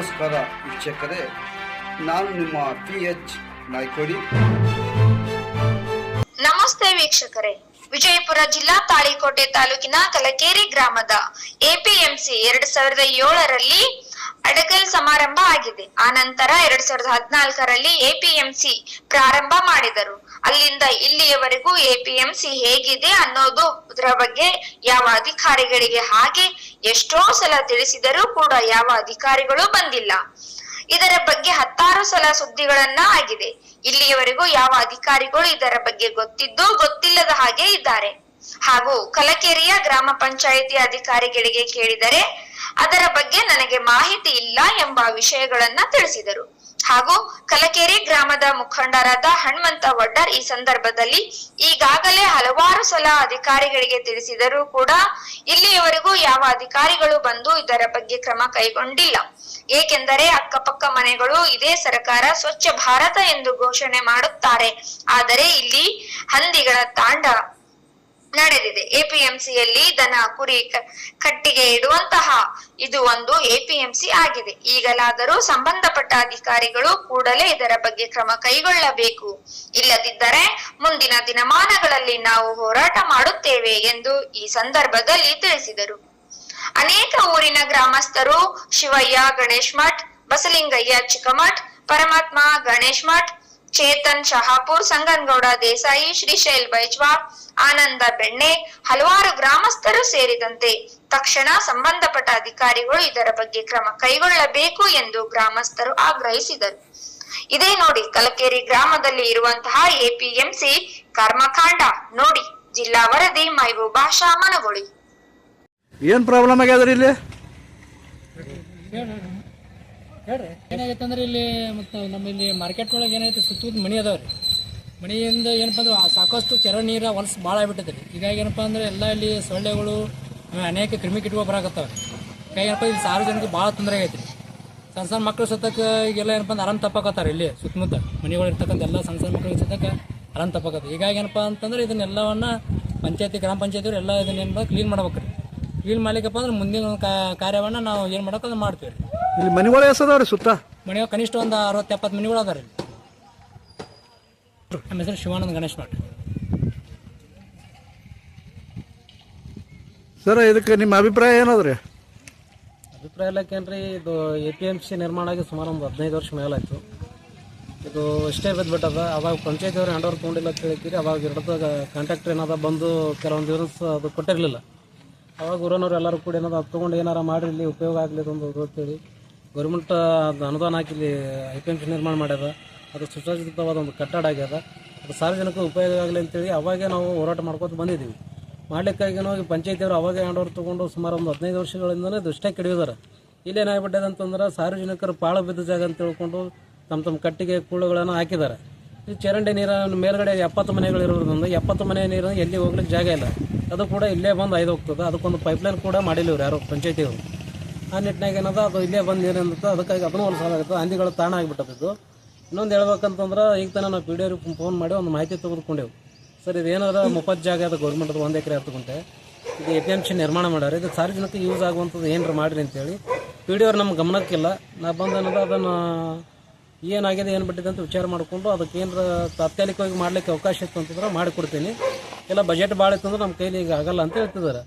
ನಮಸ್ಕಾರ ವೀಕ್ಷಕರೇ, ನಾನು ನಿಮ್ಮ ಪಿ ಎಚ್ ನಾಯ್ಕೋಡಿ. ನಮಸ್ತೆ ವೀಕ್ಷಕರೇ, ವಿಜಯಪುರ ಜಿಲ್ಲಾ ತಾಳಿಕೋಟೆ ತಾಲೂಕಿನ ಕಲಕೇರಿ ಗ್ರಾಮದ ಎಪಿಎಂಸಿ ಎರಡ್ ಸಾವಿರದ ಏಳರಲ್ಲಿ ಅಡಗಲ್ ಸಮಾರಂಭ ಆಗಿದೆ. ಆ ನಂತರ ಎರಡ್ ಸಾವಿರದ ಹದಿನಾಲ್ಕರಲ್ಲಿ ಎಪಿಎಂಸಿ ಪ್ರಾರಂಭ ಮಾಡಿದರು. ಅಲ್ಲಿಂದ ಇಲ್ಲಿಯವರೆಗೂ ಎಪಿಎಂಸಿ ಹೇಗಿದೆ ಅನ್ನೋದು ಅದರ ಬಗ್ಗೆ ಯಾವ ಅಧಿಕಾರಿಗಳಿಗೆ ಹಾಗೆ ಎಷ್ಟೋ ಸಲ ತಿಳಿಸಿದರೂ ಕೂಡ ಯಾವ ಅಧಿಕಾರಿಗಳು ಬಂದಿಲ್ಲ. ಇದರ ಬಗ್ಗೆ ಹತ್ತಾರು ಸಲ ಸುದ್ದಿಗಳನ್ನ ಆಗಿದೆ. ಇಲ್ಲಿಯವರೆಗೂ ಯಾವ ಅಧಿಕಾರಿಗಳು ಇದರ ಬಗ್ಗೆ ಗೊತ್ತಿದ್ದು ಗೊತ್ತಿಲ್ಲದ ಹಾಗೆ ಇದ್ದಾರೆ. ಹಾಗೂ ಕಲಕೆರೆಯ ಗ್ರಾಮ ಪಂಚಾಯಿತಿ ಅಧಿಕಾರಿಗಳಿಗೆ ಕೇಳಿದರೆ ಅದರ ಬಗ್ಗೆ ನನಗೆ ಮಾಹಿತಿ ಇಲ್ಲ ಎಂಬ ವಿಷಯಗಳನ್ನ ತಿಳಿಸಿದರು. ಹಾಗೂ ಕಲಕೆರೆ ಗ್ರಾಮದ ಮುಖಂಡರಾದ ಹನುಮಂತ ವಡ್ಡರ್ ಈ ಸಂದರ್ಭದಲ್ಲಿ ಈಗಾಗಲೇ ಹಲವಾರು ಸಲ ಅಧಿಕಾರಿಗಳಿಗೆ ತಿಳಿಸಿದರೂ ಕೂಡ ಇಲ್ಲಿಯವರೆಗೂ ಯಾವ ಅಧಿಕಾರಿಗಳು ಬಂದು ಇದರ ಬಗ್ಗೆ ಕ್ರಮ ಕೈಗೊಂಡಿಲ್ಲ. ಏಕೆಂದರೆ ಅಕ್ಕಪಕ್ಕ ಮನೆಗಳು ಇದೇ ಸರ್ಕಾರ ಸ್ವಚ್ಛ ಭಾರತ ಎಂದು ಘೋಷಣೆ ಮಾಡುತ್ತಾರೆ. ಆದರೆ ಇಲ್ಲಿ ಹಂದಿಗಳ ತಾಂಡ ನಡೆದಿದೆ. ಎಪಿಎಂಸಿಯಲ್ಲಿ ದನ, ಕುರಿ ಕಟ್ಟಿಗೆ ಇಡುವಂತಹ ಇದು ಒಂದು ಎಪಿಎಂಸಿ ಆಗಿದೆ. ಈಗಲಾದರೂ ಸಂಬಂಧಪಟ್ಟ ಅಧಿಕಾರಿಗಳು ಕೂಡಲೇ ಇದರ ಬಗ್ಗೆ ಕ್ರಮ ಕೈಗೊಳ್ಳಬೇಕು. ಇಲ್ಲದಿದ್ದರೆ ಮುಂದಿನ ದಿನಮಾನಗಳಲ್ಲಿ ನಾವು ಹೋರಾಟ ಮಾಡುತ್ತೇವೆ ಎಂದು ಈ ಸಂದರ್ಭದಲ್ಲಿ ತಿಳಿಸಿದರು. ಅನೇಕ ಊರಿನ ಗ್ರಾಮಸ್ಥರು ಶಿವಯ್ಯ, ಗಣೇಶ್ ಮಠ್, ಬಸಲಿಂಗಯ್ಯ, ಚಿಕ್ಕಮಠ್, ಪರಮಾತ್ಮ, ಗಣೇಶ್ ಮಠ್ ಚೇತನ್ ಶಹಾಪುರ್, ಸಂಗನ್ಗೌಡ ದೇಸಾಯಿ ಶ್ರೀಶೈಲ್ ಬೈಜ್ವಾ, ಆನಂದ ಬೆಣ್ಣೆ ಹಲವಾರು ಗ್ರಾಮಸ್ಥರು ಸೇರಿದಂತೆ ತಕ್ಷಣ ಸಂಬಂಧಪಟ್ಟ ಅಧಿಕಾರಿಗಳು ಇದರ ಬಗ್ಗೆ ಕ್ರಮ ಕೈಗೊಳ್ಳಬೇಕು ಎಂದು ಗ್ರಾಮಸ್ಥರು ಆಗ್ರಹಿಸಿದರು. ಇದೇ ನೋಡಿ ಕಲಕೇರಿ ಗ್ರಾಮದಲ್ಲಿ ಇರುವಂತಹ ಎಪಿಎಂಸಿ ಕರ್ಮಕಾಂಡ. ನೋಡಿ, ಜಿಲ್ಲಾ ವರದಿ, ಮೈಬೂಬಾ ಭಾಷಾ, ಮನಗೊಳಿ. ಏನು ಪ್ರಾಬ್ಲಮ್ ಆಗ್ಯಾದ್ರಿ ಇಲ್ಲಿ? ಏನಾಗೈತೆ ಅಂದ್ರೆ ಇಲ್ಲಿ ಮತ್ತು ನಮ್ಮ ಇಲ್ಲಿ ಮಾರ್ಕೆಟ್ ಒಳಗೆ ಏನೈತೆ ಸುತ್ತಮುತ್ತ ಮಣಿ ಅದಾವ ರೀ ಮನೆಯಿಂದ ಏನಪ್ಪ ಅಂದ್ರೆ ಸಾಕಷ್ಟು ಚರ ನೀರು ಹೊಲಸು ಭಾಳ ಆಗ್ಬಿಟ್ಟೈತೆ ರೀ ಹೀಗಾಗಿ ಏನಪ್ಪ ಅಂದ್ರೆ ಎಲ್ಲ ಇಲ್ಲಿ ಸೊಳ್ಳೆಗಳು ಅನೇಕ ಕ್ರಿಮಿಕೀಟಗಳು ಬರಾಕತ್ತಾವ ಹೀಗಾಗಿ ಏನಪ್ಪ ಇಲ್ಲಿ ಸಾರ್ವಜನಿಕ ಭಾಳ ತೊಂದರೆ ಆಗೈತೆ ರೀ ಸಣ್ಣ ಸಣ್ಣ ಮಕ್ಕಳು ಸತ್ತಕ್ಕೆ ಈಗೆಲ್ಲ ಏನಪ್ಪ ಅಂದ್ರೆ ಆರಾಮ್ ತಪ್ಪಾಕತ್ತಾರ ಇಲ್ಲಿ ಸುತ್ತಮುತ್ತ ಮನೆಗಳು ಇರ್ತಕ್ಕಂಥ ಎಲ್ಲ ಸಣ್ಣ ಸಣ್ಣ ಮಕ್ಕಳು ಸತಕ ಆರಾಮ್ ತಪ್ಪಾಕತ್ತೆ. ಹೀಗಾಗಿ ಏನಪ್ಪ ಅಂತಂದ್ರೆ ಇದನ್ನೆಲ್ಲವನ್ನ ಪಂಚಾಯತಿ, ಗ್ರಾಮ ಪಂಚಾಯತಿ ಎಲ್ಲ ಇದನ್ನೇನು ಕ್ಲೀನ್ ಮಾಡ್ಬೇಕು ರೀ ಕ್ಲೀನ್ ಮಾಡ್ಲಿಕ್ಕಪ್ಪ ಅಂದ್ರೆ ಮುಂದಿನ ಒಂದು ಕಾರ್ಯವನ್ನು ನಾವು ಏನು ಮಾಡೋಕೆ ಮಾಡ್ತೀವಿ ರೀ ಇಲ್ಲಿ ಮನೆಗಳು ಎಸದವ್ರಿ ಸುತ್ತ? ಮನೆಯಾಗ ಕನಿಷ್ಠ ಒಂದು ಅರವತ್ತು ಎಪ್ಪತ್ತು ಮನೆಗಳು ಅದಾರ ಇಲ್ಲಿ. ನಮ್ಮ ಹೆಸರು ಶಿವಾನಂದ ಗಣೇಶ್ ಭಟ್. ಸರ್ ಇದಕ್ಕೆ ನಿಮ್ಮ ಅಭಿಪ್ರಾಯ ಏನದ್ರಿ? ಅಭಿಪ್ರಾಯ ಎಲ್ಲಕ್ಕೇನ್ರಿ ಇದು ಎ ಪಿ ಎಂ ಸಿ ನಿರ್ಮಾಣ ಆಗಿ ಸುಮಾರು ಒಂದು ಹದಿನೈದು ವರ್ಷ ಮೇಲಾಯಿತು. ಇದು ಇಷ್ಟೇ ಬಿದ್ದುಬಿಟ್ಟದ ಅವಾಗ ಪಂಚಾಯತ್ ಅವ್ರು ಹ್ಯಾಂಡ್ ಓವರ್ ತೊಗೊಂಡಿಲ್ಲ ಅಂತ ಹೇಳ್ತೀರಿ ಅವಾಗ ಹಿಡ್ದಾಗ ಕಾಂಟ್ರಾಕ್ಟರ್ ಏನಾದ ಬಂದು ಕೆಲವೊಂದು ದಿವಸ ಅದು ಕೊಟ್ಟಿರಲಿಲ್ಲ. ಅವಾಗ ಊರನವ್ರು ಎಲ್ಲರೂ ಕೂಡ ಏನಾದ್ರು ಅದು ತೊಗೊಂಡು ಏನಾರ ಮಾಡಿರಲಿ ಇಲ್ಲಿ ಉಪಯೋಗ ಆಗಲಿ ಅಂತ ಹೇಳಿ. ಅಂತೇಳಿ ಗೌರ್ಮೆಂಟ್ ಅದು ಅನುದಾನ ಹಾಕಿ ಇಲ್ಲಿ ಐ ಪಿ ಎಂ ಸಿ ನಿರ್ಮಾಣ ಮಾಡ್ಯದ. ಅದು ಸುಸಜ್ಜಿತವಾದ ಒಂದು ಕಟ್ಟಡ ಆಗ್ಯದ. ಅದು ಸಾರ್ವಜನಿಕ ಉಪಯೋಗ ಆಗಲಿ ಅಂತೇಳಿ ಅವಾಗೇ ನಾವು ಹೋರಾಟ ಮಾಡ್ಕೊತ ಬಂದಿದ್ದೀವಿ ಮಾಡ್ಲಿಕ್ಕಾಗಿ ನಾವು ಪಂಚಾಯತಿಯವರು ಅವಾಗೇ ಹ್ಯಾಂಡ್ ತೊಗೊಂಡು ಸುಮಾರು ಒಂದು ಹದಿನೈದು ವರ್ಷಗಳಿಂದನೇ ದುಷ್ಟೇ ಕೆಡಿಯೋದಾರ. ಇಲ್ಲೇನಾಗ್ಬಿಟ್ಟದೆ ಅಂತಂದ್ರೆ ಸಾರ್ವಜನಿಕರು ಪಾಳ ಬಿದ್ದ ಜಾಗ ಅಂತ ತಿಳ್ಕೊಂಡು ತಮ್ಮ ತಮ್ಮ ಕಟ್ಟಿಗೆ ಕೂಳುಗಳನ್ನು ಹಾಕಿದ್ದಾರೆ ಈ ಚರಂಡಿ ನೀರನ್ನು ಮೇಲ್ಗಡೆ ಎಪ್ಪತ್ತು ಮನೆಗಳು ಇರೋದ್ರಿಂದ ಎಪ್ಪತ್ತು ಮನೆ ನೀರನ್ನು ಎಲ್ಲಿ ಹೋಗ್ಲಿಕ್ಕೆ ಜಾಗ ಇಲ್ಲ. ಅದು ಕೂಡ ಇಲ್ಲೇ ಬಂದು ಐದು ಹೋಗ್ತದೆ. ಅದಕ್ಕೊಂದು ಪೈಪ್ಲೈನ್ ಕೂಡ ಮಾಡಿಲ್ಲ ಇವ್ರು ಯಾರು ಪಂಚಾಯತಿಯವರು. ಆ ನಿಟ್ಟಿನಾಗ ಏನದ? ಅದು ಇಲ್ಲೇ ಬಂದು ಅಂತ ಅದಕ್ಕಾಗಿ ಅದನ್ನು ಒಂದು ಸಾಲ ಆಗುತ್ತೆ. ಹಂದಿಗಳು ತಾಣ ಆಗಿಬಿಟ್ಟದ್ದು ಇನ್ನೊಂದು ಹೇಳ್ಬೇಕಂತಂದ್ರೆ ಈಗ ತಾನೇ ನಾವು ಪಿ ಡಿ ಅವ್ರಿಗೆ ಫೋನ್ ಮಾಡಿ ಒಂದು ಮಾಹಿತಿ ತೆಗೆದುಕೊಂಡೆವು. ಸರ್ ಇದು ಏನಾರ ಮುಪ್ಪತ್ತು ಜಾಗ ಅದು ಗೌರ್ಮೆಂಟ್ ಒಂದು ಎಕರೆ ಹತ್ತು ಗುಂಟೆ. ಇದು ಎ ಪಿ ಎಂ ಸಿ ನಿರ್ಮಾಣ ಮಾಡ್ಯಾರ. ಇದು ಸಾರ್ವಜನಿಕ ಯೂಸ್ ಆಗುವಂಥದ್ದು ಏನಾರ ಮಾಡಿರಿ ಅಂತೇಳಿ ಪಿ ಡಿ ಅವ್ರು ನಮ್ಮ ಗಮನಕ್ಕಿಲ್ಲ. ನಾ ಬಂದೇನದ ಅದನ್ನು ಏನಾಗಿದೆ ಏನು ಬಿಟ್ಟಿದೆ ಅಂತ ವಿಚಾರ ಮಾಡಿಕೊಂಡು ಅದಕ್ಕೆ ಏನಾರ ತಾತ್ಕಾಲಿಕವಾಗಿ ಮಾಡ್ಲಿಕ್ಕೆ ಅವಕಾಶ ಇತ್ತು ಅಂತಂದ್ರೆ ಮಾಡಿಕೊಡ್ತೀನಿ ಇಲ್ಲ ಬಜೆಟ್ ಭಾಳ ಇತ್ತು ಅಂದ್ರೆ ನಮ್ಮ ಕೈಲಿ ಈಗ ಆಗಲ್ಲ ಅಂತ ಹೇಳ್ತಿದ್ದಾರೆ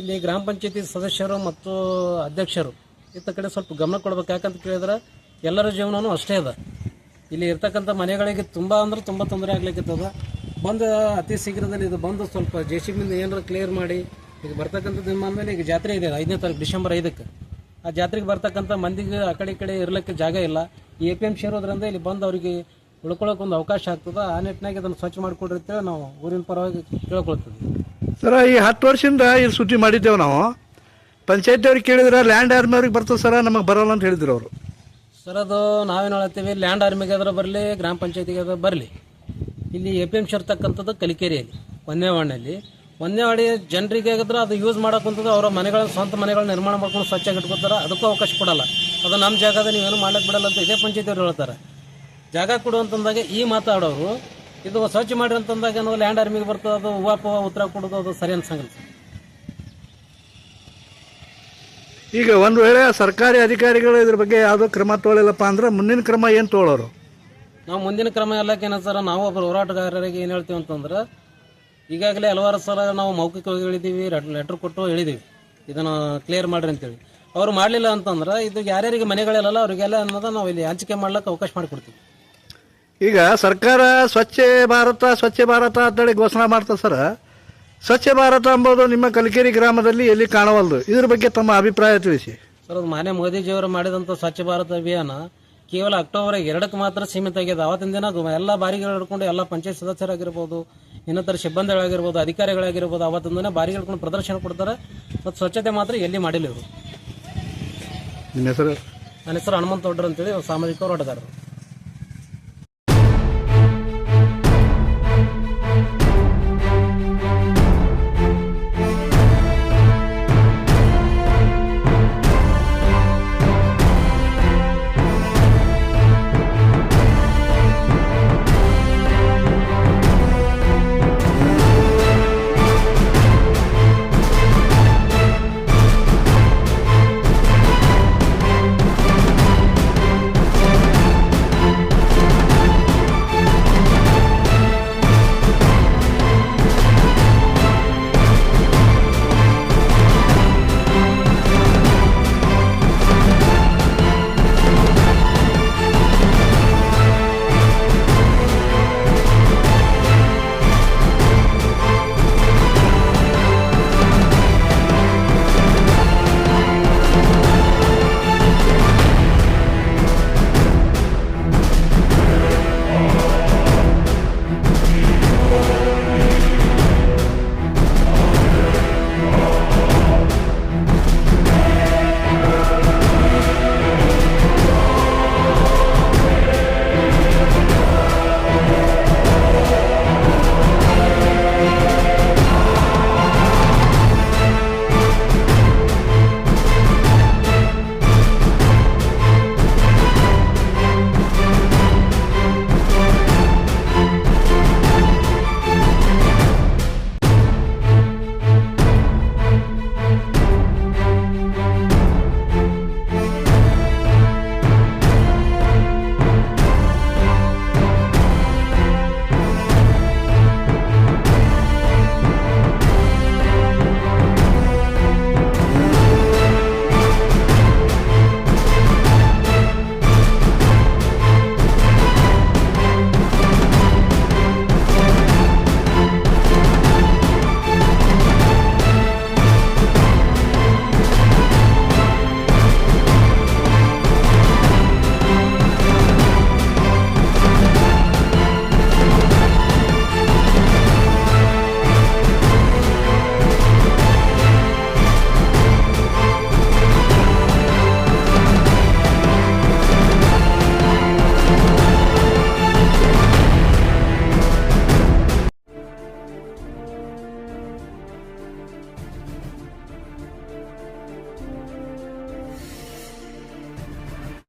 ಇಲ್ಲಿ ಗ್ರಾಮ ಪಂಚಾಯತಿ ಸದಸ್ಯರು ಮತ್ತು ಅಧ್ಯಕ್ಷರು, ಇತ್ತ ಕಡೆ ಸ್ವಲ್ಪ ಗಮನ ಕೊಡ್ಬೇಕು. ಯಾಕಂತ ಕೇಳಿದ್ರೆ ಎಲ್ಲರ ಜೀವನವೂ ಅಷ್ಟೇ ಅದ. ಇಲ್ಲಿ ಇರ್ತಕ್ಕಂಥ ಮನೆಗಳಿಗೆ ತುಂಬ ಅಂದ್ರೆ ತುಂಬ ತೊಂದರೆ ಆಗ್ಲಿಕ್ಕಿರ್ತದ ಬಂದು ಅತಿ ಶೀಘ್ರದಲ್ಲಿ ಇದು ಬಂದು ಸ್ವಲ್ಪ ಜೆ ಸಿ ಬಿಂದ ಏನಾರು ಕ್ಲಿಯರ್ ಮಾಡಿ, ಈಗ ಬರ್ತಕ್ಕಂಥ ದಿನ ಮೇಲೆ ಈಗ ಜಾತ್ರೆ ಇದೆ, ಐದನೇ ತಾರೀಕು, ಡಿಸೆಂಬರ್ ಐದಕ್ಕೆ. ಆ ಜಾತ್ರೆಗೆ ಬರ್ತಕ್ಕಂಥ ಮಂದಿಗೆ ಆ ಕಡೆ ಈ ಕಡೆ ಇರ್ಲಿಕ್ಕೆ ಜಾಗ ಇಲ್ಲ. ಈ ಎ ಪಿ ಎಂ ಇರೋದ್ರಿಂದ ಇಲ್ಲಿ ಬಂದು ಅವರಿಗೆ ಉಳ್ಕೊಳ್ಳೋಕೆ ಒಂದು ಅವಕಾಶ ಆಗ್ತದೆ. ಆ ನಿಟ್ಟಿನಾಗೆ ಅದನ್ನು ಸ್ವಚ್ಛ ಮಾಡಿಕೊಡ್ರಿ ಅಂತೇಳಿ ನಾವು ಊರಿನ ಪರವಾಗಿ ಕೇಳ್ಕೊಳ್ತೀವಿ. ಸರ, ಈ ಹತ್ತು ವರ್ಷದಿಂದ ಇಲ್ಲಿ ಸುದ್ದಿ ಮಾಡಿದ್ದೇವೆ ನಾವು. ಪಂಚಾಯತಿಯವ್ರಿಗೆ ಕೇಳಿದ್ರೆ ಲ್ಯಾಂಡ್ ಆರ್ಮಿ ಅವ್ರಿಗೆ ಬರ್ತದೆ ಸರ, ನಮಗೆ ಬರಲ್ಲ ಅಂತ ಹೇಳಿದ್ರು ಅವರು. ಸರ್, ಅದು ನಾವೇನು ಹೇಳ್ತೀವಿ ಲ್ಯಾಂಡ್ ಆರ್ಮಿಗೆ ಆದ್ರೆ ಬರಲಿ, ಗ್ರಾಮ ಪಂಚಾಯತಿಗೆ ಆದ್ರೆ ಬರಲಿ. ಇಲ್ಲಿ ಎ ಪಿ ಎಂ ಇರ್ತಕ್ಕಂಥದ್ದು ಕಲಿಕೇರಿಯಲ್ಲಿ ಒಂದೇವಾಡಿನಲ್ಲಿ ಒಂದೇವಾಡಿ ಜನರಿಗೆ ಆಗಿದ್ರೆ ಅದು ಯೂಸ್ ಮಾಡೋಕ್ಕಂಥದ್ದು ಅವರ ಮನೆಗಳ ಸ್ವಂತ ಮನೆಗಳನ್ನ ನಿರ್ಮಾಣ ಮಾಡ್ಕೊಂಡು ಸ್ವಚ್ಛಾಗಿ ಇಟ್ಕೊತಾರೆ ಅದಕ್ಕೂ ಅವಕಾಶ ಕೊಡಲ್ಲ. ಅದು ನಮ್ಮ ಜಾಗದ ನೀವೇನು ಮಾಡ್ಲಿಕ್ಕೆ ಬಿಡಲ್ಲ ಅಂತ ಇದೇ ಪಂಚಾಯತಿಯವ್ರು ಹೇಳ್ತಾರೆ. ಜಾಗ ಕೊಡು ಅಂತಂದಾಗ ಈ ಮಾತಾಡೋರು ಇದು ಸ್ವಚ್ಛ ಮಾಡ್ರಿ ಅಂತಂದಾಗ ನಾವು ಲ್ಯಾಂಡ್ ಆರ್ಮಿಗೆ ಬರ್ತದೆ ಅದು ಹೂವ ಪೂವ ಉತ್ತರ ಕೊಡೋದು ಅದು ಸರಿ ಅನ್ಸಂಗಿಲ್ಲ ಸರ್. ಈಗ ಒಂದು ವೇಳೆ ಸರ್ಕಾರಿ ಅಧಿಕಾರಿಗಳು ಇದ್ರ ಬಗ್ಗೆ ಯಾವುದೋ ಕ್ರಮ ತೊಗೊಳಿಲ್ಲಪ್ಪ ಅಂದ್ರೆ ಮುಂದಿನ ಕ್ರಮ ಏನು ತೊಳೋರು? ನಾವು ಮುಂದಿನ ಕ್ರಮ ಎಲ್ಲ ಸರ್ ನಾವು ಒಬ್ಬರು ಹೋರಾಟಗಾರರಿಗೆ ಏನು ಹೇಳ್ತೀವಿ ಅಂತಂದ್ರೆ ಈಗಾಗಲೇ ಹಲವಾರು ಸಲ ನಾವು ಮೌಖಿಕವಾಗಿ ಹೇಳಿದ್ದೀವಿ ಲೆಟ್ರ್ ಕೊಟ್ಟು ಹೇಳಿದ್ದೀವಿ ಇದನ್ನು ಕ್ಲಿಯರ್ ಮಾಡ್ರಿ ಅಂತೇಳಿ. ಅವ್ರು ಮಾಡಲಿಲ್ಲ ಅಂತಂದ್ರೆ ಇದು ಯಾರ್ಯಾರಿಗೆ ಮನೆಗಳಿಲ್ಲಲ್ಲ ಅವರಿಗೆಲ್ಲ ಅನ್ನೋದು ನಾವು ಇಲ್ಲಿ ಹಂಚಿಕೆ ಮಾಡ್ಲಿಕ್ಕೆ ಅವಕಾಶ ಮಾಡಿಕೊಡ್ತೀವಿ. ಈಗ ಸರ್ಕಾರ ಸ್ವಚ್ಛ ಭಾರತ ಸ್ವಚ್ಛ ಭಾರತ ಅಂತೇಳಿ ಘೋಷಣೆ ಮಾಡ್ತದೆ ಸರ್. ಸ್ವಚ್ಛ ಭಾರತ ಅಂಬೋದು ನಿಮ್ಮ ಕಲಿಕೇರಿ ಗ್ರಾಮದಲ್ಲಿ ಎಲ್ಲಿ ಕಾಣವಲ್ದು? ಇದ್ರ ಬಗ್ಗೆ ತಮ್ಮ ಅಭಿಪ್ರಾಯ ತಿಳಿಸಿ. ಸರ್ ಅದು ಮಾನ್ಯ ಮೋದಿಜಿಯವರು ಮಾಡಿದಂಥ ಸ್ವಚ್ಛ ಭಾರತ ಅಭಿಯಾನ ಕೇವಲ ಅಕ್ಟೋಬರ್ ಎರಡಕ್ಕೆ ಮಾತ್ರ ಸೀಮಿತ ಆಗಿದೆ. ಅವತ್ತಿನ ದಿನ ಎಲ್ಲ ಬಾರಿಗಳು ಹಿಡ್ಕೊಂಡು ಎಲ್ಲ ಪಂಚಾಯತ್ ಸದಸ್ಯರಾಗಿರ್ಬೋದು ಇನ್ನಿತರ ಸಿಬ್ಬಂದಿಗಳಾಗಿರ್ಬೋದು ಅಧಿಕಾರಿಗಳಾಗಿರ್ಬೋದು ಅವತ್ತಿನ ದಿನ ಬಾರಿ ಹಿಡ್ಕೊಂಡು ಪ್ರದರ್ಶನ ಕೊಡ್ತಾರೆ. ಮತ್ತು ಸ್ವಚ್ಛತೆ ಮಾತ್ರ ಎಲ್ಲಿ ಮಾಡಿಲ್ಲ ಇವರು. ನಿಮ್ಮ ಹೆಸರು? ನನ್ನ ಹೆಸರು ಹನುಮಂತ ದೊಡ್ಡರು ಅಂತೇಳಿ ಸಾಮಾಜಿಕ ಹೋರಾಟಗಾರರು.